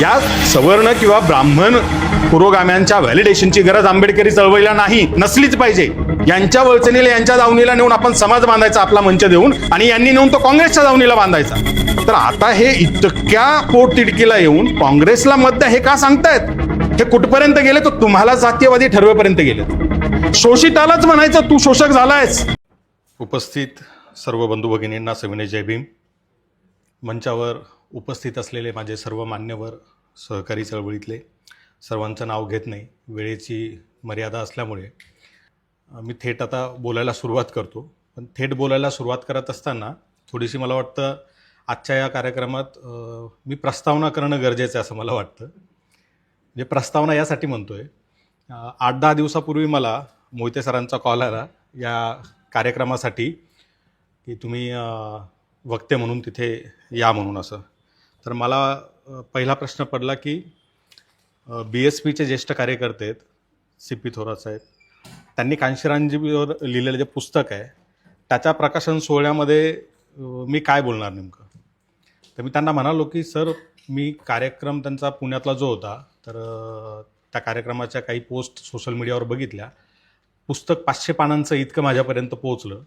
या सवर्ण किंवा ब्राह्मण पुरोगाम्यांच्या व्हॅलिडेशनची गरज आंबेडकरी चळवळीला नाही नसलीच पाहिजे. यांच्या वळचणीला यांच्या दावणीला नेऊन आपण समाज बांधायचा आपला मंच देऊन आणि यांनी नेऊन तो काँग्रेसच्या दावणीला बांधायचा. तर आता हे इतक्या पोटतिडकीला येऊन काँग्रेसला मत द्या हे का सांगतायत? हे कुठपर्यंत गेले? तर तुम्हाला जातीयवादी ठरवेपर्यंत गेले. शोषितालाच म्हणायचं तू शोषक झालायस. उपस्थित सर्व बंधू भगिनींना सविनय जय भीम. मंचावर उपस्थित असलेले माझे सर्व मान्यवर सहकारी चळवळीतले सर्वांचं नाव घेत नाही वेळेची मर्यादा असल्यामुळे मी थेट आता बोलायला सुरुवात करतो. पण थेट बोलायला सुरुवात करत असताना थोडीशी मला वाटतं आजच्या या कार्यक्रमात मी प्रस्तावना करणं गरजेचं आहे असं मला वाटतं. म्हणजे प्रस्तावना यासाठी म्हणतो आहे आठ दहा दिवसापूर्वी मला मोहिते सरांचा कॉल आला या कार्यक्रमासाठी की तुम्ही वक्ते म्हणून तिथे या म्हणून असं. तर मला पहिला प्रश्न पडला की बी एस पीचे ज्येष्ठ कार्यकर्ते आहेत सी पी थोरात साहेब. त्यांनी कांशीरांजीवर लिहिलेलं जे पुस्तक आहे त्याच्या प्रकाशन सोहळ्यामध्ये मी काय बोलणार नेमकं? तर मी त्यांना म्हणालो की सर मी कार्यक्रम त्यांचा पुण्यातला जो होता तर त्या कार्यक्रमाच्या काही पोस्ट सोशल मीडियावर बघितल्या. पुस्तक पाचशे पानांचं इतकं माझ्यापर्यंत पोहोचलं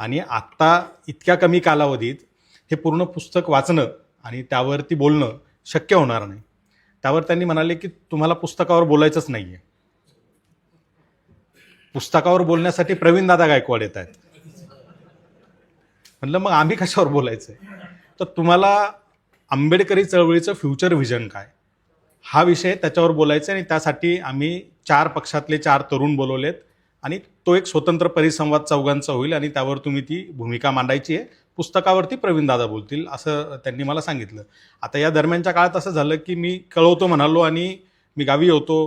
आणि आत्ता इतक्या कमी कालावधीत हे पूर्ण पुस्तक वाचणं आणि त्यावरती बोलणं शक्य होणार नाही. त्यावर त्यांनी म्हणाले की तुम्हाला पुस्तकावर बोलायचंच नाही आहे पुस्तकावर बोलण्यासाठी प्रवीण दादा गायकवाड येत आहेत. म्हटलं मग आम्ही कशावर बोलायचं आहे तर तुम्हाला आंबेडकरी चळवळीचं फ्युचर व्हिजन काय? हा विषय त्याच्यावर बोलायचा आहे आणि त्यासाठी आम्ही चार पक्षातले चार तरुण बोलवलेत आणि तो एक स्वतंत्र परिसंवाद चौघांचा होईल आणि त्यावर तुम्ही ती भूमिका मांडायची आहे. पुस्तकावरती प्रवीणदादा बोलतील असं त्यांनी मला सांगितलं. आता या दरम्यानच्या काळात असं झालं की मी कळवतो म्हणालो आणि मी गावी होतो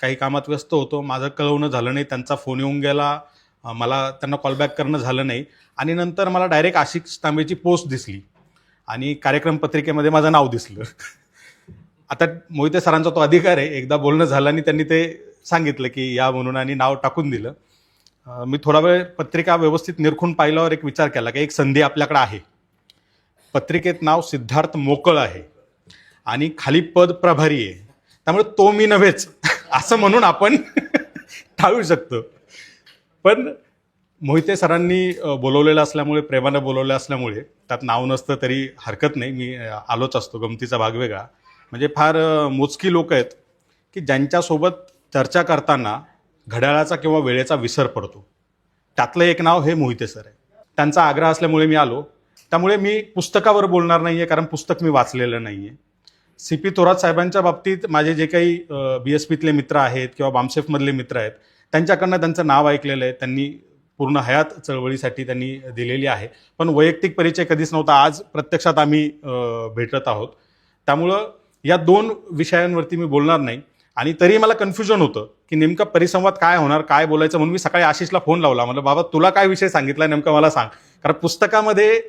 काही कामात व्यस्त होतो माझं कळवणं झालं नाही त्यांचा फोन येऊन गेला मला त्यांना कॉलबॅक करणं झालं नाही आणि नंतर मला डायरेक्ट आशिष तांबेची पोस्ट दिसली आणि कार्यक्रम पत्रिकेमध्ये माझं नाव दिसलं. आता मोहिते सरांचा तो अधिकार आहे एकदा बोलणं झालं आणि त्यांनी ते सांगितलं की या म्हणून आणि नाव टाकून दिलं. मी थोडा वेळ पत्रिका व्यवस्थित निरखून पाहिल्यावर एक विचार केला की एक संधी आपल्याकडे आहे. पत्रिकेत नाव सिद्धार्थ मोकळ आहे आणि खाली पद प्रभारी आहे. त्यामुळे तो मी नव्हेच असं म्हणून आपण टाळू शकतो. पण मोहिते सरांनी बोलवलेलं असल्यामुळे प्रेमानं बोलवलं असल्यामुळे त्यात नाव नसतं तरी हरकत नाही. मी आलोच असतो गमतीचा भाग वेगळा. म्हणजे फार मोजकी लोक आहेत की ज्यांच्यासोबत चर्चा करताना घड्याळाचा किंवा वेळेचा विसर पडतो. त्यातलं एक नाव हे मोहिते सर आहे. त्यांचा आग्रह असल्यामुळे मी आलो. त्यामुळे मी पुस्तकावर बोलणार नाही आहे कारण पुस्तक मी वाचलेलं नाही आहे सी पी थोरात साहेबांच्या बाबतीत माझे जे काही बी एस पीतले मित्र आहेत किंवा बामसेफमधले मित्र आहेत त्यांच्याकडनं त्यांचं नाव ऐकलेलं आहे. त्यांनी पूर्ण हयात चळवळीसाठी त्यांनी दिलेली आहे. पण वैयक्तिक परिचय कधीच नव्हता. आज प्रत्यक्षात आम्ही भेटत आहोत. त्यामुळं या दोन विषयांवरती मी बोलणार नाही. आणि तरी मला कन्फ्युजन होतं. की नेमका परिसंवाद काय होणार काय बोलायचं म्हणून मी सकाळी आशिषला फोन लावला. म्हणलं बाबा तुला काय विषय सांगितला नेमका मला सांग. कारण पुस्तकामध्ये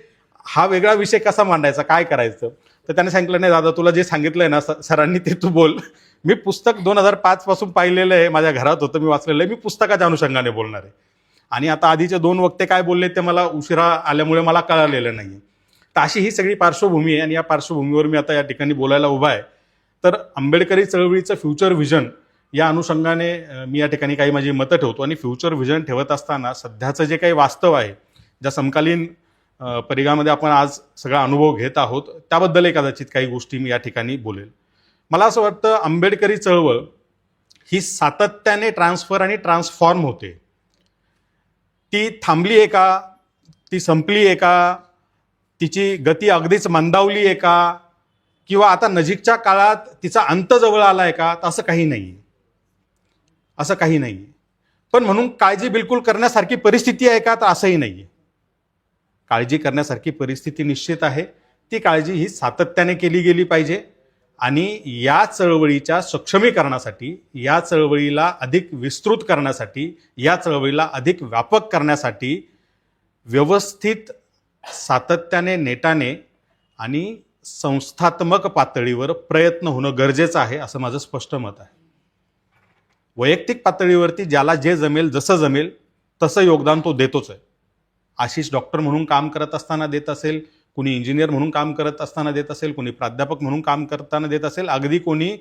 हा वेगळा विषय कसा मांडायचा काय करायचं? तर त्याने सांगितलं नाही दादा तुला जे सांगितलंय ना सरांनी ते तू बोल. मी पुस्तक दोन हजार पाच पासून पाहिलेलं आहे माझ्या घरात होतं मी वाचलेलं आहे मी पुस्तकाच्या अनुषंगाने बोलणार आहे. आणि आता आधीचे दोन वक्ते काय बोलले ते मला उशिरा आल्यामुळे मला कळालेलं नाही तर अशी ही सगळी पार्श्वभूमी आहे आणि या पार्श्वभूमीवर मी आता या ठिकाणी बोलायला उभा आहे. तर आंबेडकरी चळवळीचं फ्युचर व्हिजन या अनुषंगाने मी या ठिकाणी काही माझी मतं ठेवतो आणि फ्युचर व्हिजन ठेवत असताना सध्याचं जे काही वास्तव आहे ज्या समकालीन परिघामध्ये आपण आज सगळा अनुभव घेत आहोत त्याबद्दलही कदाचित काही गोष्टी मी या ठिकाणी बोलेल. मला असं वाटतं आंबेडकरी चळवळ ही सातत्याने ट्रान्सफर आणि ट्रान्सफॉर्म होते. ती थांबली आहे का ती संपली आहे का तिची गती अगदीच मंदावली आहे का किंवा आता नजीकच्या काळात तिचा अंत जवळ आला आहे का असं काही नाही असं काही नाही आहे पण म्हणून काळजी बिलकुल करण्यासारखी परिस्थिती आहे का? तर असंही नाही आहे काळजी करण्यासारखी परिस्थिती निश्चित आहे. ती काळजी ही सातत्याने केली गेली पाहिजे आणि या चळवळीच्या सक्षमीकरणासाठी या चळवळीला अधिक विस्तृत करण्यासाठी या चळवळीला अधिक व्यापक करण्यासाठी व्यवस्थित सातत्याने नेटाने आणि संस्थात्मक पातळीवर प्रयत्न होणं गरजेचं आहे असं माझं स्पष्ट मत आहे. वैयक्तिक पातळीवरती ज्याला जे जमेल जसं जमेल तसं योगदान तो देतोच आहे. आशिष डॉक्टर म्हणून काम करत असताना देत असेल कुणी इंजिनियर म्हणून काम करत असताना देत असेल कुणी प्राध्यापक म्हणून काम करताना देत असेल अगदी कोणी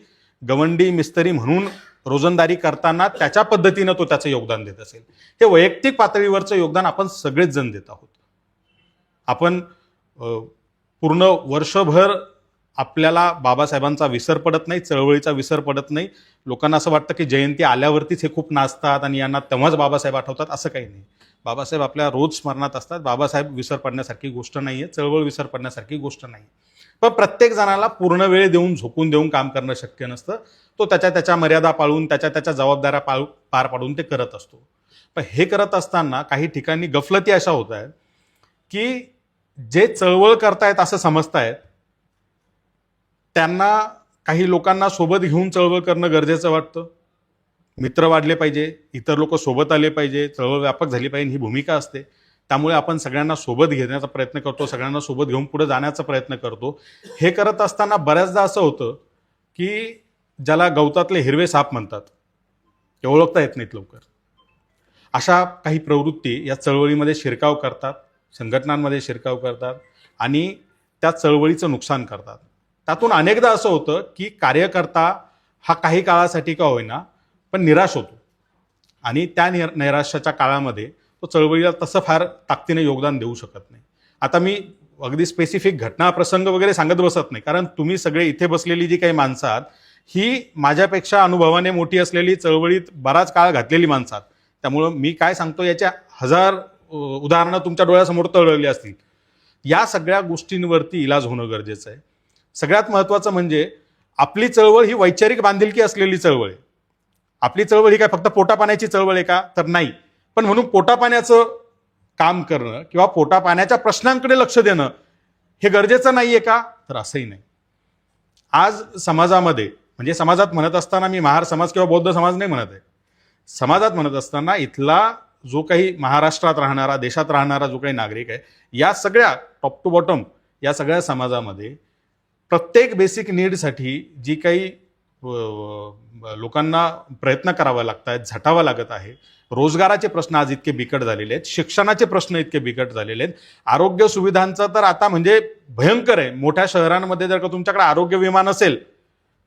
गवंडी मिस्त्री म्हणून रोजंदारी करताना त्याच्या पद्धतीनं तो त्याचं योगदान देत असेल. हे वैयक्तिक पातळीवरचं योगदान आपण सगळेच जण देत आहोत. आपण पूर्ण वर्षभर आपल्याला बाबासाहेबांचा विसर पडत नाही चळवळीचा विसर पडत नाही. लोकांना असं वाटतं की जयंती आल्यावरतीच हे खूप नाचतात आणि यांना तेव्हाच बाबासाहेब आठवतात असं काही नाही. बाबासाहेब आपल्या रोज स्मरणात असतात. बाबासाहेब विसर पडण्यासारखी गोष्ट नाही आहे चळवळ विसर पडण्यासारखी गोष्ट नाही. पण प्रत्येक जणाला पूर्ण वेळ देऊन झोकून देऊन काम करणं शक्य नसतं. तो त्याच्या त्याच्या मर्यादा पाळून त्याच्या त्याच्या जबाबदाऱ्या पाळू पार पाडून ते करत असतो. पण हे करत असताना काही ठिकाणी गफलती अशा होत आहेत की जे चळवळ करतायत असं समजतायत त्यांना काही लोकांना सोबत घेऊन चळवळ करणं गरजेचं वाटतं. मित्र वाढले पाहिजे इतर लोक सोबत आले पाहिजे चळवळ व्यापक झाली पाहिजे ही भूमिका असते. त्यामुळे आपण सगळ्यांना सोबत घेण्याचा प्रयत्न करतो सगळ्यांना सोबत घेऊन पुढे जाण्याचा प्रयत्न करतो. हे करत असताना बऱ्याचदा असं होतं की ज्याला गवतातले हिरवे साप म्हणतात ते ओळखता येत नाहीत लवकर. अशा काही प्रवृत्ती या चळवळीमध्ये शिरकाव करतात संघटनांमध्ये शिरकाव करतात आणि त्या चळवळीचं नुकसान करतात. त्यातून अनेकदा असं होतं की कार्यकर्ता हा काही काळासाठी का होईना पण निराश होतो. आणि त्या निर नैराश्याच्या काळामध्ये तो चळवळीला तसं फार ताकदीने योगदान देऊ शकत नाही. आता मी अगदी स्पेसिफिक घटना प्रसंग वगैरे सांगत बसत नाही कारण तुम्ही सगळे इथे बसलेली जी काही माणसं आहात ही माझ्यापेक्षा अनुभवाने मोठी असलेली चळवळीत बराच काळ घातलेली माणसं आहात. त्यामुळं मी काय सांगतो याच्या हजार उदाहरणं तुमच्या डोळ्यासमोर तळवली असतील. या सगळ्या गोष्टींवरती इलाज होणं गरजेचं आहे. सगळ्यात महत्त्वाचं म्हणजे आपली चळवळ ही वैचारिक बांधिलकी असलेली चळवळ आहे. आपली चळवळ ही काय फक्त पोटापाण्याची चळवळ आहे का? तर नाही. पण म्हणून पोटापाण्याचं काम करणं किंवा पोटापाण्याच्या प्रश्नांकडे लक्ष देणं हे गरजेचं नाही आहे का? तर असंही नाही. आज समाजामध्ये म्हणजे समाजात म्हणत असताना मी महार समाज किंवा बौद्ध समाज नाही म्हणत आहे. समाजात म्हणत असताना इथला जो काही महाराष्ट्रात राहणारा देशात राहणारा जो काही नागरिक आहे या सगळ्या टॉप टू बॉटम या सगळ्या समाजामध्ये प्रत्येक बेसिक नीडसाठी जी काही लोकांना प्रयत्न करावा लागत आहेत झटावा लागत आहे रोजगाराचे प्रश्न आज इतके बिकट झालेले आहेत शिक्षणाचे प्रश्न इतके बिकट झालेले आहेत. आरोग्य सुविधांचं तर आता म्हणजे भयंकर आहे. मोठ्या शहरांमध्ये जर का तुमच्याकडे आरोग्य विमा नसेल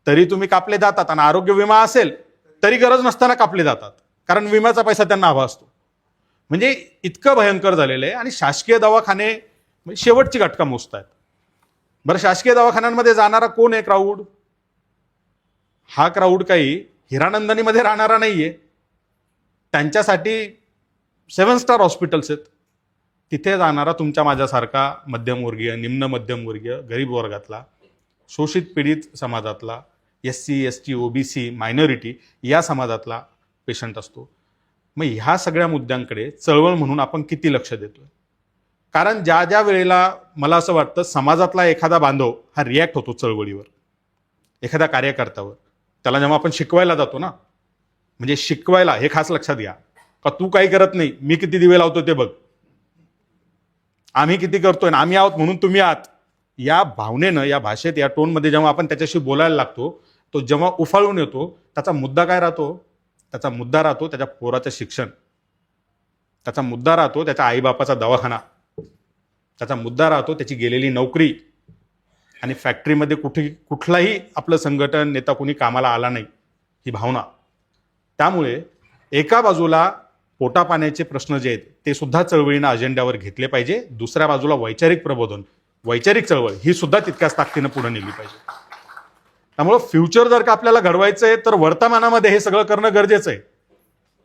तरी तुम्ही कापले जातात आणि आरोग्य विमा असेल तरी गरज नसताना कापले जातात. कारण विम्याचा पैसा त्यांना हवा असतो. म्हणजे इतकं भयंकर झालेलं आहे आणि शासकीय दवाखाने म्हणजे शेवटची घटका मोजत आहेत बरं शासकीय दवाखान्यांमध्ये जाणारा कोण आहे क्राऊड हा क्राऊड काही हिरानंदनीमध्ये राहणारा नाही आहे त्यांच्यासाठी सेवन स्टार हॉस्पिटल्स आहेत. तिथे जाणारा तुमच्या माझ्यासारखा मध्यमवर्गीय निम्न मध्यमवर्गीय गरीब वर्गातला शोषित पीडित समाजातला S C S T O B C minority या समाजातला पेशंट असतो. मग ह्या सगळ्या मुद्द्यांकडे चळवळ म्हणून आपण किती लक्ष देतोय? कारण ज्या ज्या वेळेला मला असं वाटतं समाजातला एखादा बांधव हा रिॲक्ट होतो चळवळीवर एखाद्या कार्यकर्त्यावर. त्याला जेव्हा आपण शिकवायला जातो ना म्हणजे शिकवायला हे खास लक्षात घ्या. का तू काही करत नाही मी किती दिवे लावतो ते बघ. आम्ही किती करतोय ना आम्ही आहोत म्हणून तुम्ही आहात. या भावनेनं या भाषेत या टोनमध्ये जेव्हा आपण त्याच्याशी बोलायला लागतो तो जेव्हा उफाळून येतो त्याचा मुद्दा काय राहतो? त्याचा मुद्दा राहतो त्याच्या पोराचं शिक्षण. त्याचा मुद्दा राहतो त्याच्या आईबापाचा दवाखाना. त्याचा मुद्दा राहतो त्याची गेलेली नोकरी. आणि फॅक्टरीमध्ये कुठे कुठलाही आपलं संघटन नेता कोणी कामाला आला नाही ही भावना. त्यामुळे एका बाजूला पोटापाण्याचे प्रश्न जे आहेत ते सुद्धा चळवळीनं अजेंड्यावर घेतले पाहिजे. दुसऱ्या बाजूला वैचारिक प्रबोधन वैचारिक चळवळ ही सुद्धा तितक्याच ताकदीनं पुढे नेली पाहिजे. त्यामुळं फ्युचर जर का आपल्याला घडवायचं आहे तर वर्तमानामध्ये हे सगळं करणं गरजेचं आहे.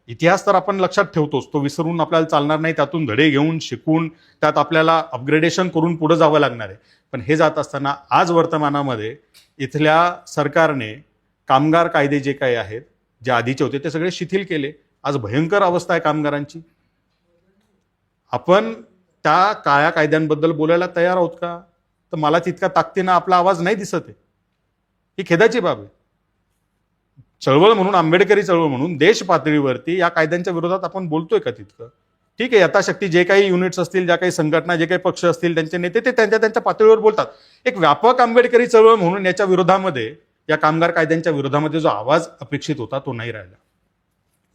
इतिहास तर आपण लक्षात ठेवतोच. तो विसरून आपल्याला चालणार नाही त्यातून धडे घेऊन शिकून त्यात आपल्याला अपग्रेडेशन करून पुढे जावं लागणार आहे. पण हे जात असताना आज वर्तमानामध्ये इथल्या सरकारने कामगार कायदे जे काही आहेत जे आधीचे होते ते सगळे शिथिल केले. आज भयंकर अवस्था आहे कामगारांची. आपण त्या काळ्या कायद्यांबद्दल बोलायला तयार आहोत का? तर मला तितका ताकदीनं आपला आवाज नाही दिसत आहे. ही खेदाची बाब आहे. चळवळ म्हणून आंबेडकरी चळवळ म्हणून देश पातळीवरती या कायद्यांच्या विरोधात आपण बोलतोय का तितकं? ठीक आहे यथाशक्ती जे काही युनिट्स असतील ज्या काही संघटना जे काही पक्ष असतील त्यांचे नेते ते त्यांच्या त्यांच्या पातळीवर बोलतात. एक व्यापक आंबेडकरी चळवळ म्हणून याच्या विरोधामध्ये या कामगार कायद्यांच्या विरोधामध्ये जो आवाज अपेक्षित होता तो नाही राहिला.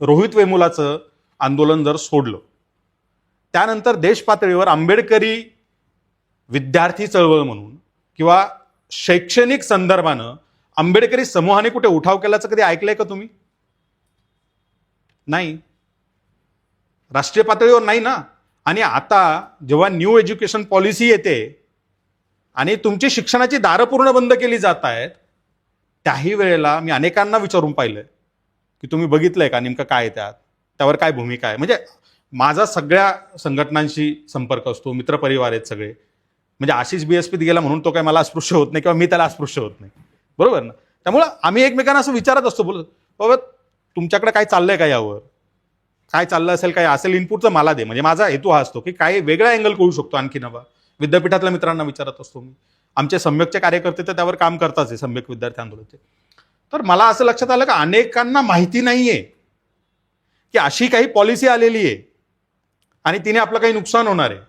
रोहित वेमुलाचं आंदोलन जर सोडलं त्यानंतर देश पातळीवर आंबेडकरी विद्यार्थी चळवळ म्हणून किंवा शैक्षणिक संदर्भानं आंबेडकरी समूहाने कुठे उठाव केल्याचं कधी ऐकलंय का तुम्ही? नाही. राष्ट्रीय पातळीवर नाही ना? आणि आता जेव्हा न्यू एज्युकेशन पॉलिसी येते आणि तुमची शिक्षणाची दारं पूर्ण बंद केली जात आहेत त्याही वेळेला मी अनेकांना विचारून पाहिलंय की तुम्ही बघितलंय का नेमकं काय त्यात? त्यावर काय भूमिका आहे? म्हणजे माझा सगळ्या संघटनांशी संपर्क असतो मित्रपरिवार आहेत सगळे. म्हणजे आशिष बी एस गेला म्हणून तो काय मला अस्पृश्य होत नाही किंवा मी त्याला अस्पृश्य होत नाही. बरोबर ना? त्यामुळं आम्ही एकमेकांना असं विचारत असतो बोलत बाबा तुमच्याकडे काय चाललंय का यावर? काय चाललं असेल काय असेल इनपुटचं मला दे. म्हणजे माझा हेतू हा असतो की काय वेगळा अँगल कळू शकतो आणखी नवा. विद्यापीठातल्या मित्रांना विचारत असतो मी. आमचे सम्यकचे कार्यकर्ते तर त्यावर काम करताच आहे सम्यक विद्यार्थी आंदोलनचे. तर मला असं लक्षात आलं का अनेकांना माहिती नाहीये की अशी काही पॉलिसी आलेली आहे आणि तिने आपलं काही नुकसान होणार आहे.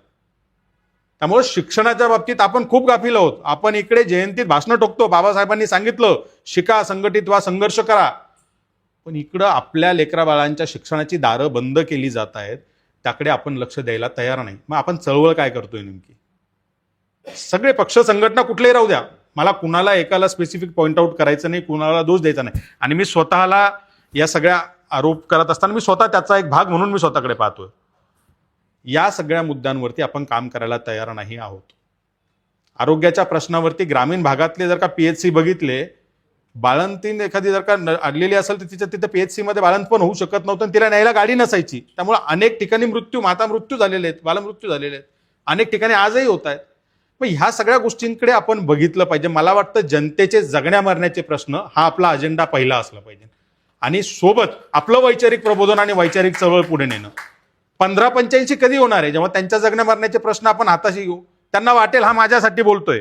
त्यामुळे शिक्षणाच्या बाबतीत आपण खूप गाफील आहोत. आपण इकडे जयंतीत भाषणं टोकतो. बाबासाहेबांनी सांगितलं शिका संघटित व्हा संघर्ष करा. पण इकडं आपल्या लेकरा बाळांच्या शिक्षणाची दारं बंद केली जात आहेत. त्याकडे आपण लक्ष द्यायला तयार नाही. मग आपण चळवळ काय करतोय नेमकी? सगळे पक्ष संघटना कुठलेही राहू द्या. मला कुणाला एकाला स्पेसिफिक पॉईंट आउट करायचं नाही कुणाला दोष द्यायचा नाही. आणि मी स्वतःला या सगळ्या आरोप करत असताना मी स्वतः त्याचा एक भाग म्हणून मी स्वतःकडे पाहतोय. या सगळ्या मुद्द्यांवरती आपण काम करायला तयार नाही आहोत. आरोग्याच्या प्रश्नावरती ग्रामीण भागातले जर का पीएचसी बघितले बाळंतीन एखादी जर का न- अडलेली असेल तर तिच्या तिथं पीएचसी मध्ये बाळंतपण होऊ शकत नव्हतं तिला न्यायला गाडी नसायची. त्यामुळे अनेक ठिकाणी मृत्यू माता मृत्यू झालेले आहेत बालमृत्यू झालेले आहेत. अनेक ठिकाणी आजही होत आहेत. मग ह्या सगळ्या गोष्टींकडे आपण बघितलं पाहिजे. मला वाटतं जनतेचे जगण्या मरण्याचे प्रश्न हा आपला अजेंडा पहिला असला पाहिजे. आणि सोबत आपलं वैचारिक प्रबोधन आणि वैचारिक चळवळ पुढे नेणं. पंधरा पंच्याऐंशी कधी होणार आहे? जेव्हा त्यांच्या जगण्या मरण्याचे प्रश्न आपण हाताशी घेऊ त्यांना वाटेल हा माझ्यासाठी बोलतोय.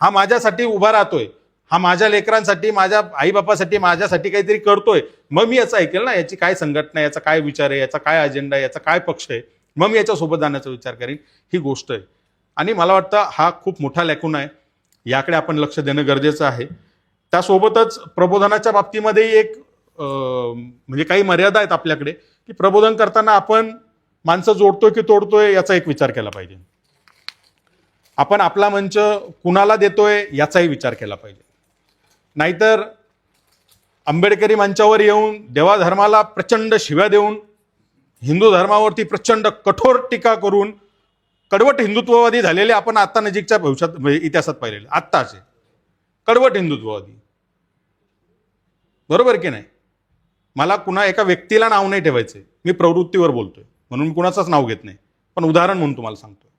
हा माझ्यासाठी उभा राहतोय. हा माझ्या लेकरांसाठी माझ्या आईबापासाठी माझ्यासाठी काहीतरी करतोय. मग मी याचं ऐकेल ना? याची काय संघटना याचा काय विचार आहे? याचा काय अजेंडा आहे? याचा काय पक्ष आहे? मग मी याच्यासोबत जाण्याचा विचार करेन. ही गोष्ट आहे. आणि मला वाटतं हा खूप मोठा लॅकून आहे. याकडे आपण लक्ष देणं गरजेचं आहे. त्यासोबतच प्रबोधनाच्या बाबतीमध्ये एक म्हणजे काही मर्यादा आहेत आपल्याकडे की प्रबोधन करताना आपण माणसं जोडतोय की तोडतोय याचा एक विचार केला पाहिजे. आपण आपला मंच कुणाला देतोय याचाही विचार केला पाहिजे. नाहीतर आंबेडकरी मंचावर येऊन देवा धर्माला प्रचंड शिव्या देऊन हिंदू धर्मावरती प्रचंड कठोर टीका करून कडवट हिंदुत्ववादी झालेले आपण आता नजीकच्या भविष्यात म्हणजे इतिहासात पाहिलेले आत्ताचे. कडवट हिंदुत्ववादी. बरोबर की नाही? मला कुणा एका व्यक्तीला नाव नाही ठेवायचं मी प्रवृत्तीवर बोलतोय. म्हणून मी कुणाचंच नाव घेत नाही. पण उदाहरण म्हणून तुम्हाला सांगतोय.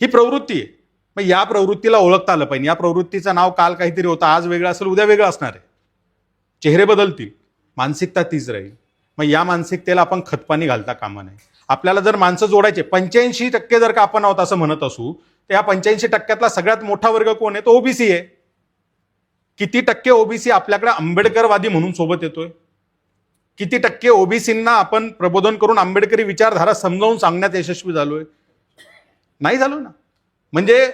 ही प्रवृत्ती आहे. मग या प्रवृत्तीला ओळखता आलं पाहिजे. या प्रवृत्तीचं नाव काल काहीतरी होतं आज वेगळं असेल उद्या वेगळं असणार आहे. चेहरे बदलतील. मानसिकता तीच राहील. मग या मानसिकतेला आपण खतपाणी घालता कामा नये. आपल्याला जर माणसं जोडायचे पंच्याऐंशी टक्के जर का आपण आहोत असं म्हणत असू तर या पंच्याऐंशी टक्क्यातला सगळ्यात मोठा वर्ग कोण आहे? तो ओबीसी आहे. किती टक्के ओबीसी आपल्याकडे आंबेडकरवादी म्हणून सोबत येतोय? किती टक्के ओबीसींना आपण प्रबोधन करून आंबेडकरी विचारधारा समजावून सांगण्यात यशस्वी झालोय? नाही झालो ना. म्हणजे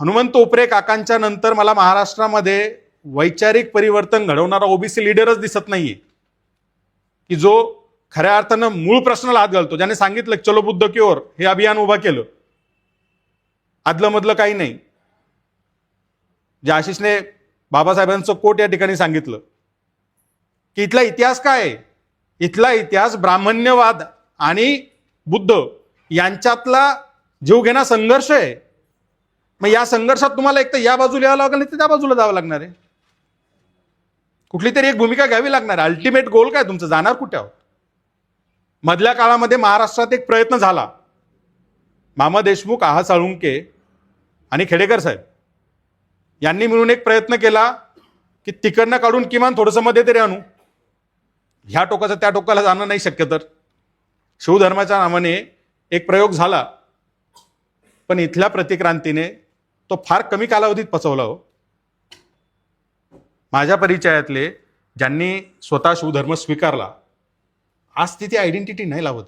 हनुमंत ओपरे काकांच्या नंतर मला महाराष्ट्रामध्ये वैचारिक परिवर्तन घडवणारा ओबीसी लिडरच दिसत नाहीये. की जो खऱ्या अर्थानं मूळ प्रश्नाला हात घालतो. ज्याने सांगितलं चलो बुद्ध क्योर हे अभियान उभं केलं. आदलं मधलं काही नाही. जे आशिषने बाबासाहेबांचं कोट या ठिकाणी सांगितलं. की इथला इतिहास काय आहे? इथला इतिहास ब्राह्मण्यवाद आणि बुद्ध यांच्यातला जीवघेणा संघर्ष आहे. मग या संघर्षात तुम्हाला एक तर या बाजूला यावं लागेल नाही तर त्या बाजूला जावं लागणार आहे. कुठली तरी एक भूमिका घ्यावी लागणार आहे. अल्टिमेट गोल काय तुमचं? जाणार कुठे आहोत? मधल्या काळामध्ये महाराष्ट्रात एक प्रयत्न झाला. मामा देशमुख आहा साळुंके आणि खेडेकर साहेब यांनी मिळून एक प्रयत्न केला की तिकडनं काढून किमान थोडंसं मध्ये तरी आणू. ह्या टोकाचं त्या टोकाला जाणं नाही शक्य तर. शिवधर्माच्या नावाने एक प्रयोग झाला. पण इथल्या प्रतिक्रांतीने तो फार कमी कालावधीत पचवला हो. माझ्या परिचयातले ज्यांनी स्वतः शिवधर्म स्वीकारला आज तिथे आयडेंटिटी नाही लावत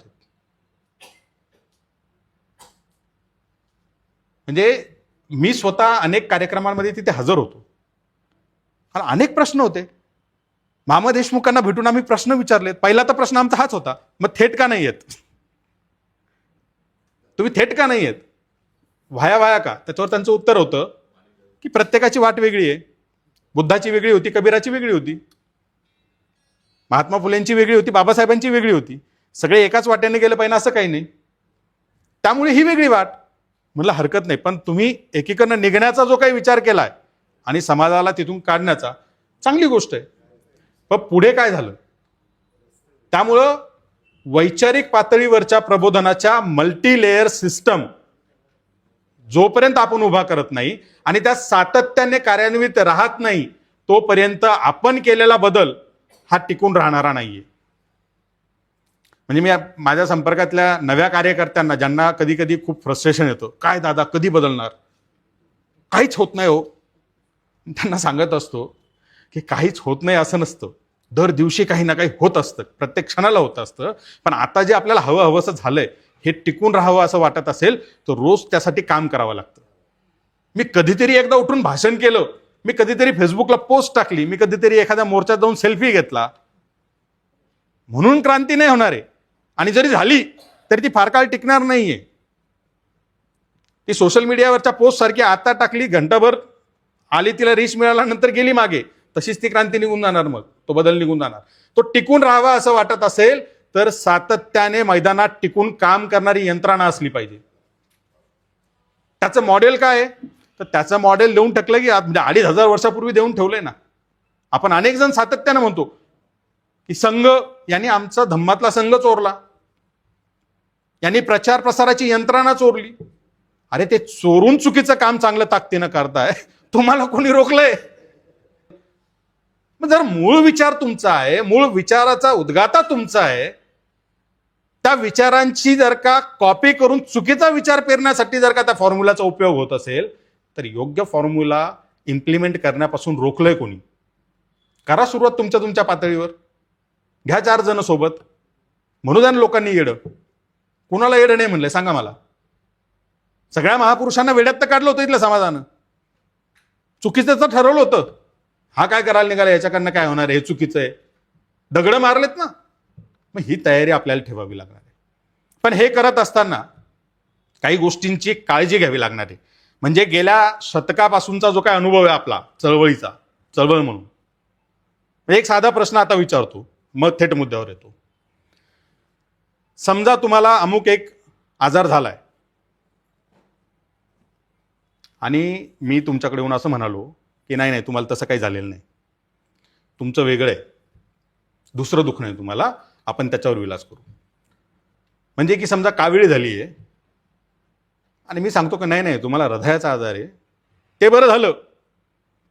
म्हणजे मी स्वतः अनेक कार्यक्रमांमध्ये तिथे हजर होतो. आणि अनेक प्रश्न होते. मामा देशमुखांना भेटून आम्ही प्रश्न विचारले पहिला तर प्रश्न आमचा हाच होता. मग थेट का नाही येत तुम्ही थेट का नाही येत व्हाया व्हाया का? त्याच्यावर त्यांचं उत्तर होतं की प्रत्येकाची वाट वेगळी आहे. बुद्धाची वेगळी होती कबीराची वेगळी होती. महात्मा फुलेंची वेगळी होती बाबासाहेबांची वेगळी होती. सगळे एकाच वाट्याने गेलं पाहिजे असं काही नाही. त्यामुळे ही वेगळी वाट. म्हणलं हरकत नाही पण तुम्ही एकीकडनं निघण्याचा जो काही विचार केलाय आणि समाजाला तिथून काढण्याचा चांगली गोष्ट आहे. पण पुढे काय झालं? त्यामुळं वैचारिक पातळीवरच्या प्रबोधनाच्या मल्टीलेयर सिस्टम जोपर्यंत आपण उभा करत नाही आणि त्या सातत्याने कार्यान्वित राहत नाही तोपर्यंत आपण केलेला बदल हा टिकून राहणारा नाहीये. म्हणजे मी माझ्या संपर्कातल्या नव्या कार्यकर्त्यांना ज्यांना कधी कधी खूप फ्रस्ट्रेशन येतं काय दादा कधी बदलणार? काहीच होत नाही हो. त्यांना सांगत असतो की काहीच होत नाही असं नसतं. दर दिवशी काही ना काही होत असतं. प्रत्येक क्षणाला होत असतं. पण आता जे आपल्याला हवं हवंसं झालंय हे टिकून राहावं असं वाटत असेल तर रोज त्यासाठी काम करावं लागतं. मी कधीतरी एकदा उठून भाषण केलं. मी कधीतरी फेसबुकला पोस्ट टाकली. मी कधीतरी एखाद्या मोर्चात जाऊन सेल्फी घेतला. म्हणून क्रांती नाही होणार आहे. आणि जरी झाली तरी ती फार काळ टिकणार नाहीये. ती सोशल मीडियावरच्या पोस्ट सारखी आता टाकली घंटाभर आली तिला रीच मिळाल्यानंतर गेली मागे. तशीच ती क्रांती निघून जाणार मग. तो बदल निघून जाणार. तो टिकून राहावा असं वाटत असेल तर सातत्याने मैदानात टिकून काम करणारी यंत्रणा असली पाहिजे. त्याचं मॉडेल काय आहे? तर त्याचं मॉडेल देऊन टाकलं की म्हणजे अडीच हजार वर्षापूर्वी देऊन ठेवलंय ना. आपण अनेक जण सातत्यानं म्हणतो की संघ यांनी आमचा धम्मातला संघ चोरला. यांनी प्रचार प्रसाराची यंत्रणा चोरली. अरे ते चोरून चुकीचं काम चांगलं ताकदीनं करताय. तुम्हाला कोणी रोखलंय? मग जर मूळ विचार तुमचा आहे मूळ विचाराचा उद्गाता तुमचा आहे त्या विचारांची जर का कॉपी करून चुकीचा विचार पेरण्यासाठी जर का त्या फॉर्म्युलाचा उपयोग होत असेल तर योग्य फॉर्म्युला इम्प्लिमेंट करण्यापासून रोखलंय कोणी? करा सुरुवात तुमच्या तुमच्या पातळीवर. घ्या चार जण सोबत. म्हणू द्या लोकांनी येडं. कुणाला येडं नाही म्हणलंय सांगा मला. सगळ्या महापुरुषांना वेड्यात तर काढलं होतं इथलं समाजानं. चुकीचं तर ठरवलं होतं. हा काय करायला निघाला? याच्याकडनं काय होणार हे चुकीचं आहे. दगडं मारलेत ना? मग ही तयारी आपल्याला ठेवावी लागणार आहे. पण हे करत असताना काही गोष्टींची काळजी घ्यावी लागणार आहे. म्हणजे गेल्या शतकापासूनचा जो काय अनुभव आहे आपला चळवळीचा चळवळ म्हणून. एक साधा प्रश्न आता विचारतो. मग थेट मुद्द्यावर येतो. समजा तुम्हाला अमुक एक आजार झालाय. आणि मी तुमच्याकडे येऊन असं म्हणालो की नाही नाही तुम्हाला तसं काही झालेलं नाही. तुमचं वेगळं आहे. दुसरं दुखणं आहे तुम्हाला. आपण त्याच्यावर विलास करू. म्हणजे की समजा काविळी झाली आहे. आणि मी सांगतो की नाही नाही तुम्हाला हृदयाचा आजार आहे. ते बरं झालं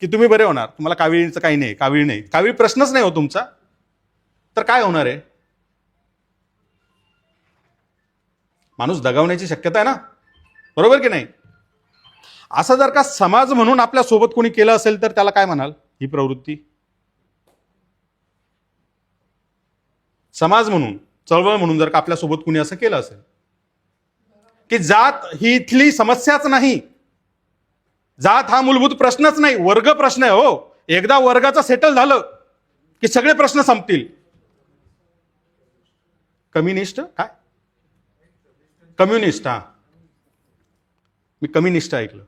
की तुम्ही बरे होणार. तुम्हाला काविळीचं काही नाही कावीळ नाही. कावीळ प्रश्नच नाही हो तुमचा. तर काय होणार आहे? माणूस दगावण्याची शक्यता आहे ना? बरोबर की नाही? असं जर का समाज म्हणून आपल्यासोबत कोणी केलं असेल तर त्याला काय म्हणाल? ही प्रवृत्ती. समाज म्हणून चळवळ म्हणून जर का आपल्यासोबत कुणी असं केलं असेल की जात ही इथली समस्याच नाही. जात हा मूलभूत प्रश्नच नाही वर्ग प्रश्न आहे हो. एकदा वर्गाचं सेटल झालं की सगळे प्रश्न संपतील. कम्युनिस्ट? काय? कम्युनिस्ट हा. मी कम्युनिस्ट ऐकलं.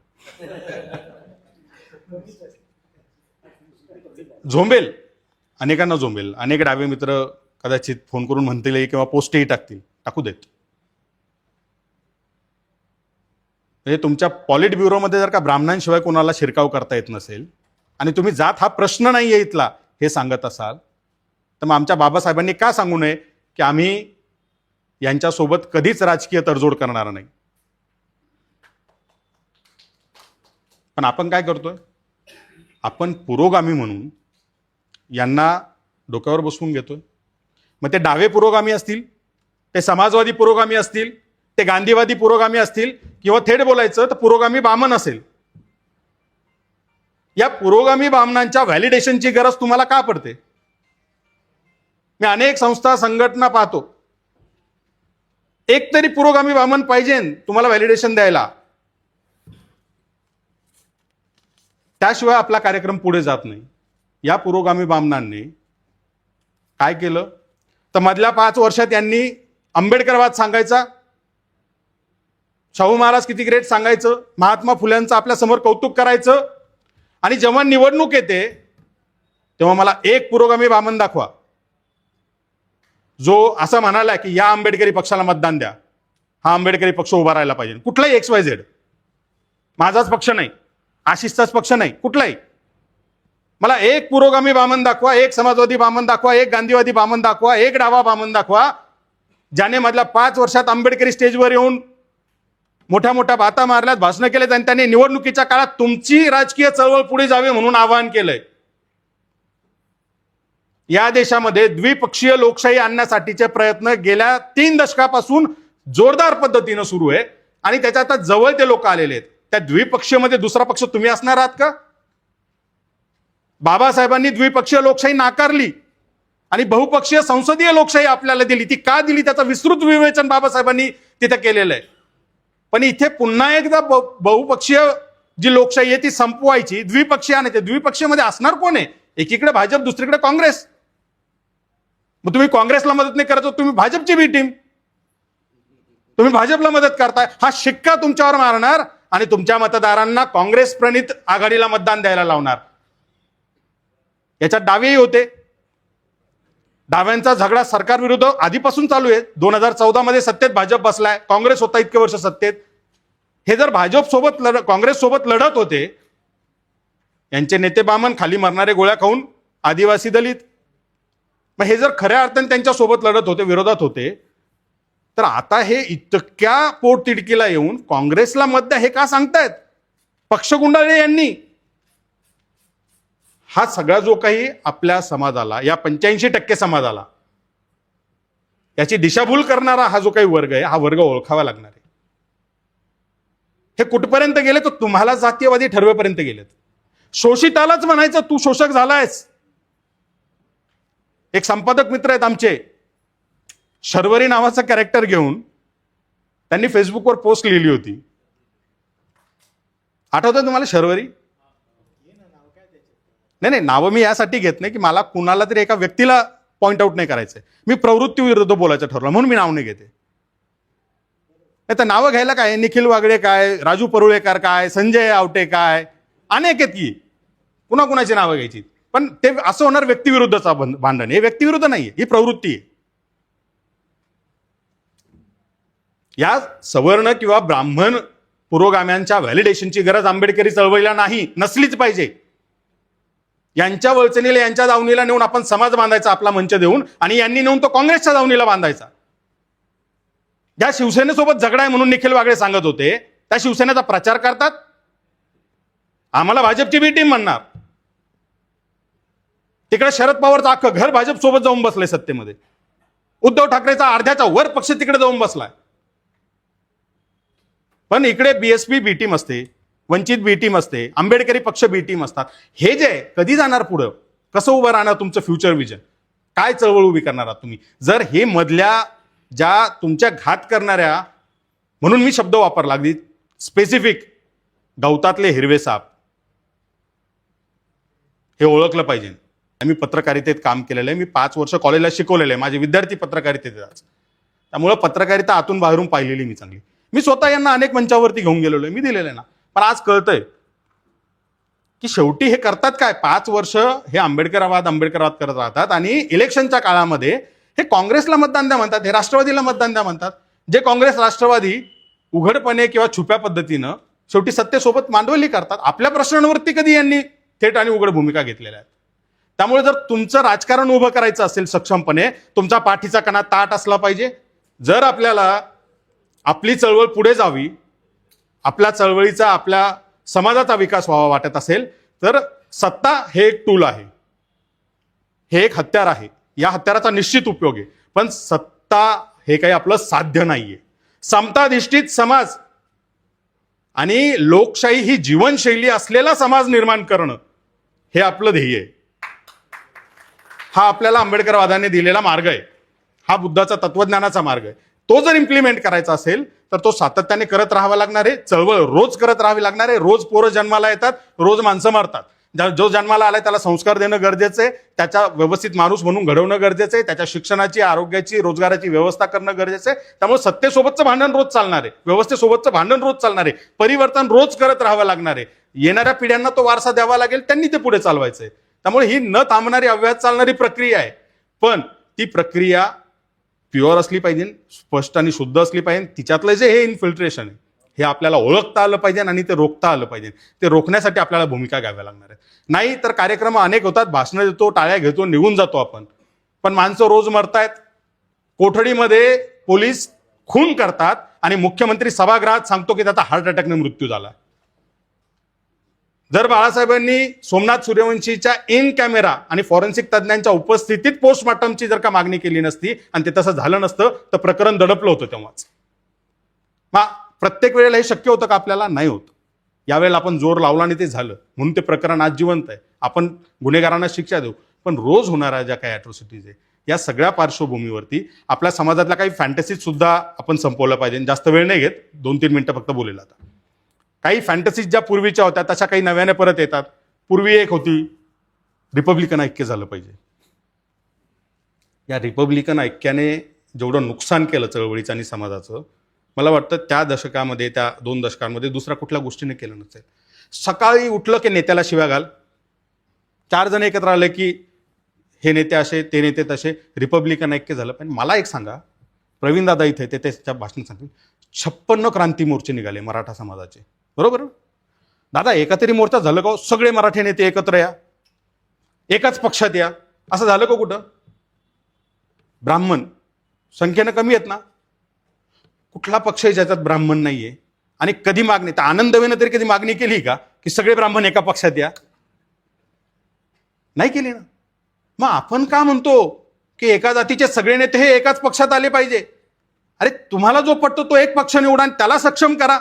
झोंबेल. अनेकांना झोंबेल. अनेक डावे मित्र कदाचित फोन करून म्हणतील किंवा पोस्टही टाकतील. टाकू देत. म्हणजे तुमच्या पॉलिट ब्युरोमध्ये जर का ब्राह्मणांशिवाय कोणाला शिरकाव करता येत नसेल आणि तुम्ही जात हा प्रश्न नाही आहे इथला हे सांगत असाल तर मग आमच्या बाबासाहेबांनी का सांगू नये की आम्ही यांच्यासोबत कधीच राजकीय तडजोड करणार नाही? पण आपण काय करतोय? आपण पुरोगामी म्हणून यांना डोक्यावर बसवून घेतोय. मग ते डावे पुरोगामी असतील ते समाजवादी पुरोगामी असतील ते गांधीवादी पुरोगामी असतील किंवा थेट बोलायचं तर पुरोगामी बामन असेल. या पुरोगामी बामनांच्या व्हॅलिडेशनची गरज तुम्हाला का पडते? मी अनेक संस्था संघटना पाहतो. एक तरी पुरोगामी बामन पाहिजे तुम्हाला व्हॅलिडेशन द्यायला. त्याशिवाय आपला कार्यक्रम पुढे जात नाही. या पुरोगामी बामनांनी काय केलं? तर मधल्या पाच वर्षात यांनी आंबेडकरवाद सांगायचा. शाहू महाराज किती ग्रेट सांगायचं. महात्मा फुल्यांचं आपल्यासमोर कौतुक करायचं. आणि जेव्हा निवडणूक येते तेव्हा मला एक पुरोगामी बामन दाखवा. जो असं म्हणाला की या आंबेडकरी पक्षाला मतदान द्या. हा आंबेडकरी पक्ष उभा राहायला पाहिजे. कुठलाही एक्स वाय झेड माझाच पक्ष नाही. आशिषचाच पक्ष नाही कुठलाही. मला एक पुरोगामी बामन दाखवा एक समाजवादी बामन दाखवा एक गांधीवादी बामन दाखवा एक डावा बामन दाखवा ज्याने मधल्या पाच वर्षात आंबेडकरी स्टेजवर येऊन मोठ्या मोठ्या बाता मारल्यात भाषणं केलेत आणि त्यांनी निवडणुकीच्या काळात तुमची राजकीय चळवळ पुढे जावी म्हणून आवाहन केलंय. या देशामध्ये द्विपक्षीय लोकशाही आणण्यासाठीचे प्रयत्न गेल्या तीन दशकापासून जोरदार पद्धतीनं सुरू आहे आणि त्याच्या आता जवळ ते लोक आलेले आहेत. त्या द्विपक्षीयमध्ये दुसरा पक्ष तुम्ही असणार आहात का? बाबासाहेबांनी द्विपक्षीय लोकशाही नाकारली आणि बहुपक्षीय संसदीय लोकशाही आपल्याला दिली. ती का दिली? त्याचं विस्तृत विवेचन बाबासाहेबांनी तिथे केलेलं आहे. पण इथे पुन्हा एकदा ब- बहुपक्षीय जी लोकशाही आहे ती संपवायची. द्विपक्षीय आणायची द्विपक्षीयमध्ये असणार कोण आहे? एकीकडे भाजप दुसरीकडे काँग्रेस. मग तुम्ही काँग्रेसला मदत नाही करत तुम्ही भाजपची बी टीम तुम्ही भाजपला मदत करताय. हा शिक्का तुमच्यावर मारणार. आणि तुमच्या मतदारांना काँग्रेस प्रणित आघाडीला मतदान द्यायला लावणार. याच्यात डावेही होते. डाव्यांचा झगडा सरकार विरुद्ध आधीपासून चालू आहे. दोन हजार चौदा मध्ये सत्तेत भाजप बसलाय. काँग्रेस होता इतके वर्ष सत्तेत. हे जर भाजप सोबत लढ काँग्रेस सोबत लढत होते यांचे नेते बामन खाली मरणारे गोळ्या खाऊन आदिवासी दलित. मग हे जर खऱ्या अर्थाने त्यांच्यासोबत लढत होते विरोधात होते तर आता हे इतक्या पोटतिडकीला येऊन काँग्रेसला मत द्या हे का सांगतायत? पक्ष गुंडाळे यांनी. हा सगळा जो काही आपल्या समाजाला या पंच्याऐंशी टक्के समाजाला याची दिशाभूल करणारा हा जो काही वर्ग आहे हा वर्ग ओळखावा लागणार आहे. हे कुठपर्यंत गेले? तर तुम्हाला जातीयवादी ठरवेपर्यंत गेलेत. शोषितालाच म्हणायचं तू शोषक झालायस. एक संपादक मित्र आहेत आमचे शर्वरी नावाचं कॅरेक्टर घेऊन त्यांनी फेसबुकवर पोस्ट लिहिली होती. आठवतं तुम्हाला शर्वरी? नाही नाही नावं मी यासाठी घेत नाही की मला कुणाला तरी एका व्यक्तीला पॉईंट आउट नाही करायचंय. मी प्रवृत्ती विरुद्ध बोलायचं ठरवलं म्हणून मी नाव नाही घेते. नाही तर नावं घ्यायला काय? निखिल वागडे काय? राजू परुळेकर काय? संजय आवटे काय? अनेक आहेत की. कुणाकुणाची नावं घ्यायची? पण ते असं होणार व्यक्तिविरुद्धचा बंध- भांडण. हे व्यक्तिविरुद्ध आहे ही प्रवृत्ती आहे. या सवर्ण किंवा ब्राह्मण पुरोगाम्यांच्या व्हॅलिडेशनची गरज आंबेडकरी चळवळीला नाही नसलीच पाहिजे. यांच्या वळचणीला यांच्या दावणीला नेऊन आपण समाज बांधायचा आपला मंच देऊन आणि यांनी नेऊन तो काँग्रेसच्या दावणीला बांधायचा. ज्या शिवसेनेसोबत झगडा आहे म्हणून निखिल वागळे सांगत होते त्या शिवसेनेचा प्रचार करतात. आम्हाला भाजपची बी टीम म्हणणार. तिकडे शरद पवारचं अख्खं घर भाजप सोबत जाऊन बसलंय सत्तेमध्ये. उद्धव ठाकरेचा अर्ध्याचा वर पक्ष तिकडे जाऊन बसलाय. पण इकडे बीएसपी बी टीम असते वंचित बी टीम असते आंबेडकरी पक्ष बी टीम असतात. हे जे आहे, कधी जाणार पुढं? कसं उभं राहणार तुमचं फ्युचर विजन काय चळवळ उभी करणार आहात तुम्ही? जर हे मधल्या ज्या तुमच्या घात करणाऱ्या म्हणून मी शब्द वापरला अगदी स्पेसिफिक गवतातले हिरवे साप. हे ओळखलं पाहिजे. मी पत्रकारितेत काम केलेलं आहे मी पाच वर्ष कॉलेजला शिकवलेलं आहे माझे विद्यार्थी पत्रकारितेत त्यामुळं पत्रकारिता आतून बाहेरून पाहिलेली मी चांगली. मी स्वतः यांना अनेक मंचावरती घेऊन गेलेलो आहे मी दिलेलं आहे ना. पण आज कळतंय की शेवटी हे करतात काय? पाच वर्ष हे आंबेडकरवाद आंबेडकरवाद करत राहतात आणि इलेक्शनच्या काळामध्ये हे काँग्रेसला मतदान द्या म्हणतात हे राष्ट्रवादीला मतदान द्या म्हणतात. जे काँग्रेस राष्ट्रवादी उघडपणे किंवा छुप्या पद्धतीनं शेवटी सत्तेसोबत मांडवली करतात आपल्या प्रश्नांवरती कधी यांनी थेट आणि उघड भूमिका घेतलेल्या आहेत? त्यामुळे जर तुमचं राजकारण उभं करायचं असेल सक्षमपणे तुमचा पाठीचा कणा ताट असला पाहिजे. जर आपल्याला आपली चळवळ पुढे जावी आपल्या चळवळीचा आपल्या समाजाचा विकास व्हावा वाटत असेल तर सत्ता हे एक टूल आहे. हे एक हत्यार आहे. या हत्याराचा निश्चित उपयोग आहे. पण सत्ता हे काही आपलं साध्य नाहीये. समताधिष्ठित समाज आणि लोकशाही ही जीवनशैली असलेला समाज निर्माण करणं हे आपलं ध्येय आहे. हा आपल्याला आंबेडकरवादाने दिलेला मार्ग आहे. हा बुद्धाचा तत्वज्ञानाचा मार्ग आहे. तो जर इम्प्लिमेंट करायचा असेल तर तो सातत्याने करत राहावा लागणार आहे. चळवळ रोज करत राहावी लागणार आहे. रोज पोरं जन्माला येतात रोज माणसं मारतात. ज्या- जो जन्माला आलाय त्याला संस्कार देणं गरजेचं आहे त्याच्या व्यवस्थित माणूस म्हणून घडवणं गरजेचं आहे त्याच्या शिक्षणाची आरोग्याची रोजगाराची व्यवस्था करणं गरजेचं आहे. त्यामुळे सत्तेसोबतचं भांडण रोज चालणार आहे. व्यवस्थेसोबतचं भांडण रोज चालणार आहे. परिवर्तन रोज करत राहावं लागणार आहे. येणाऱ्या पिढ्यांना तो वारसा द्यावा लागेल त्यांनी ते पुढे चालवायचं आहे त्यामुळे ही न थांबणारी अव्याहत चालणारी प्रक्रिया आहे. पण ती प्रक्रिया प्युअर असली पाहिजे स्पष्ट आणि शुद्ध असली पाहिजे तिच्यातलं जे हे इन्फिल्ट्रेशन आहे हे आपल्याला ओळखता आलं पाहिजे आणि ते रोखता आलं पाहिजे. ते रोखण्यासाठी आपल्याला भूमिका घ्याव्या लागणार आहे नाही तर कार्यक्रम अनेक होतात भाषणं देतो टाळ्या घेतो निघून जातो आपण. पण माणसं रोज मरतायत. कोठडीमध्ये पोलीस खून करतात आणि मुख्यमंत्री सभागृहात सांगतो की त्याचा हार्ट अटॅकने मृत्यू झाला. जर बाळासाहेबांनी सोमनाथ सूर्यवंशीच्या इन कॅमेरा आणि फॉरेन्सिक तज्ज्ञांच्या उपस्थितीत पोस्टमॉर्टमची जर का मागणी केली नसती आणि ते तसं झालं नसतं तर प्रकरण दडपलं होतं तेव्हाच. मग प्रत्येक वेळेला हे शक्य होतं का आपल्याला? नाही होत. यावेळेला आपण जोर लावला आणि ते झालं. म्हणून ते प्रकरण आज जिवंत आहे. आपण गुन्हेगारांना शिक्षा देऊ. पण रोज होणाऱ्या ज्या काही अॅट्रॉसिटीज आहे या सगळ्या पार्श्वभूमीवरती आपल्या समाजातल्या काही फॅन्टसीज सुद्धा आपण संपवलं पाहिजे जास्त वेळ नाही घेत. दोन तीन मिनटं फक्त बोलेल आता. काही फॅन्टसीज ज्या पूर्वीच्या होत्या तशा काही नव्याने परत येतात. पूर्वी एक होती रिपब्लिकन ऐक्य झालं पाहिजे. या रिपब्लिकन ऐक्याने जेवढं नुकसान केलं चळवळीचं आणि समाजाचं मला वाटतं त्या दशकामध्ये त्या दोन दशकांमध्ये दुसऱ्या कुठल्या गोष्टीने केलं नसेल. सकाळी उठलं की नेत्याला शिव्या घाल. चार जण एकत्र आले की हे नेते असे ते नेते तसे रिपब्लिकन ऐक्य झालं. पण मला एक सांगा प्रवीण दादा इथे ते त्याच्या भाषण सांगतील छप्पन्न क्रांती मोर्चे निघाले मराठा समाजाचे. बरोबर? दादा एका तरी मोर्चा झालं का हो? सगळे मराठी नेते एकत्र या. एकाच पक्षात या. असं झालं का हो कुठं? ब्राह्मण. संख्येनं कमी आहेत ना? कुठला पक्ष आहे ज्याच्यात ब्राह्मण नाहीये. आणि कधी मागणी तर आनंदवेनं तरी कधी मागणी केली का? की सगळे ब्राह्मण एका पक्षात या? नाही केली ना. मग आपण का म्हणतो की एका जातीचे सगळे नेते हे एकाच पक्षात आले पाहिजे? अरे तुम्हाला जो पटतो तो एक पक्ष निवडा आणि त्याला सक्षम करा.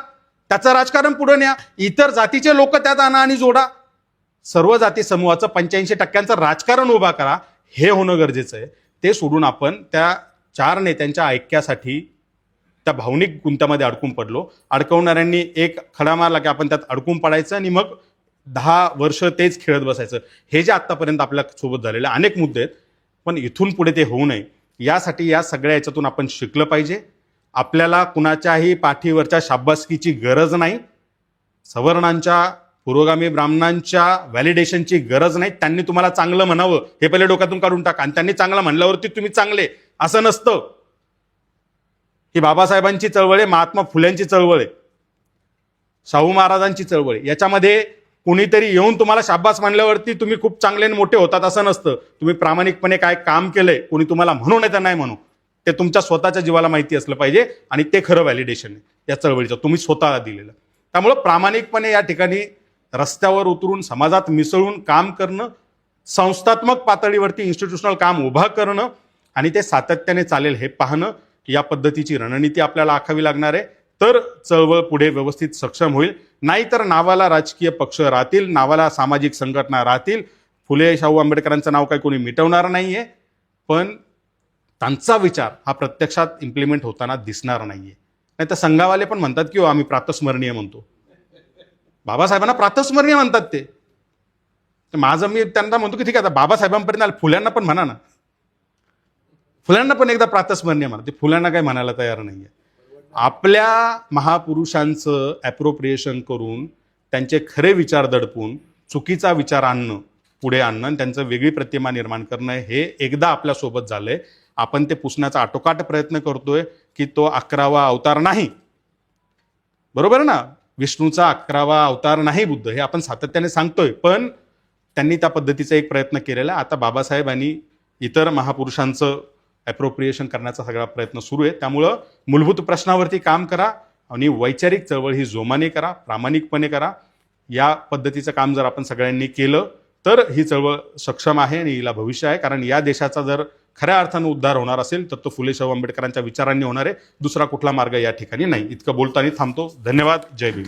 त्याचं राजकारण पुढे न्या. इतर जातीचे लोक त्यात आणा आणि जोडा. सर्व जाती समूहाचं पंच्याऐंशी टक्क्यांचं राजकारण उभा करा. हे होणं गरजेचं आहे. ते सोडून आपण त्या चार नेत्यांच्या ऐक्यासाठी त्या भावनिक गुंतामध्ये अडकून पडलो. अडकवणाऱ्यांनी एक खडा मारला की आपण त्यात अडकून पडायचं आणि मग दहा वर्ष तेच खेळत बसायचं. हे जे आत्तापर्यंत आपल्यासोबत झालेले अनेक मुद्दे आहेत पण इथून पुढे ते होऊ नये. यासाठी या सगळ्या याच्यातून आपण शिकलं पाहिजे. आपल्याला कुणाच्याही पाठीवरच्या शाबासकीची गरज नाही. सवर्णांच्या पुरोगामी ब्राह्मणांच्या व्हॅलिडेशनची गरज नाही. त्यांनी तुम्हाला चांगलं म्हणावं. हे पहिले डोक्यातून काढून टाका. आणि त्यांनी चांगलं म्हणल्यावरती तुम्ही चांगले. असं नसतं. ही बाबासाहेबांची चळवळ आहे महात्मा फुल्यांची चळवळ आहे. शाहू महाराजांची चळवळ आहे. याच्यामध्ये कुणीतरी येऊन तुम्हाला शाबास मानल्यावरती तुम्ही खूप चांगले आणि मोठे होतात असं नसतं. तुम्ही प्रामाणिकपणे काय काम केलंय कोणी तुम्हाला म्हणू नाही तर नाही म्हणू. ते तुमच्या स्वतःच्या जीवाला माहिती असलं पाहिजे आणि ते खरं व्हॅलिडेशन आहे. या चळवळीचं. तुम्ही स्वतःला दिलेलं. त्यामुळं प्रामाणिकपणे या ठिकाणी रस्त्यावर उतरून समाजात मिसळून काम करणं संस्थात्मक पातळीवरती इन्स्टिट्यूशनल काम उभा करणं आणि ते सातत्याने चालेल हे पाहणं या पद्धतीची रणनीती आपल्याला आखावी लागणार आहे. तर चळवळ पुढे व्यवस्थित सक्षम होईल. नाहीतर नावाला राजकीय पक्ष राहतील नावाला सामाजिक संघटना राहतील. फुले शाहू आंबेडकरांचं नाव काही कोणी मिटवणार नाहीये. पण त्यांचा विचार हा प्रत्यक्षात इम्प्लिमेंट होताना दिसणार नाहीये. नाही तर संघावाले पण म्हणतात की हो आम्ही प्रातस्मरणीय म्हणतो. बाबासाहेबांना प्रातस्मरणीय म्हणतात ते. तर माझं मी त्यांना म्हणतो की ठीक आहे आता बाबासाहेबांपर्यंत आलं फुल्यांना पण म्हणा ना. फुल्यांना पण एकदा प्रातस्मरणीय म्हणा. ते फुल्यांना काही म्हणायला तयार नाहीये. आपल्या महापुरुषांचं ॲप्रोप्रिएशन करून त्यांचे खरे विचार दडपून चुकीचा विचार आणणं पुढे आणणं आणि त्यांचं वेगळी प्रतिमा निर्माण करणं हे एकदा आपल्यासोबत झालंय. आपण ते पुसण्याचा आटोकाट प्रयत्न करतोय की तो अकरावा अवतार नाही. बरोबर ना? विष्णूचा अकरावा अवतार नाही बुद्ध हे आपण सातत्याने सांगतोय. पण त्यांनी त्या पद्धतीचा एक प्रयत्न केलेला. आता बाबासाहेबांनी इतर महापुरुषांचं ॲप्रोप्रिएशन करण्याचा सगळा प्रयत्न सुरू आहे. त्यामुळं मूलभूत प्रश्नावरती काम करा आणि वैचारिक चळवळ ही जोमाने करा प्रामाणिकपणे करा. या पद्धतीचं काम जर आपण सगळ्यांनी केलं तर ही चळवळ सक्षम आहे आणि हिला भविष्य आहे. कारण या देशाचा जर खऱ्या अर्थानं उद्धार होणार असेल तर तो फुले शाहू आंबेडकरांच्या विचारांनी होणार आहे. दुसरा कुठला मार्ग या ठिकाणी नाही. इतकं बोलताना थांबतो. धन्यवाद. जय भीम.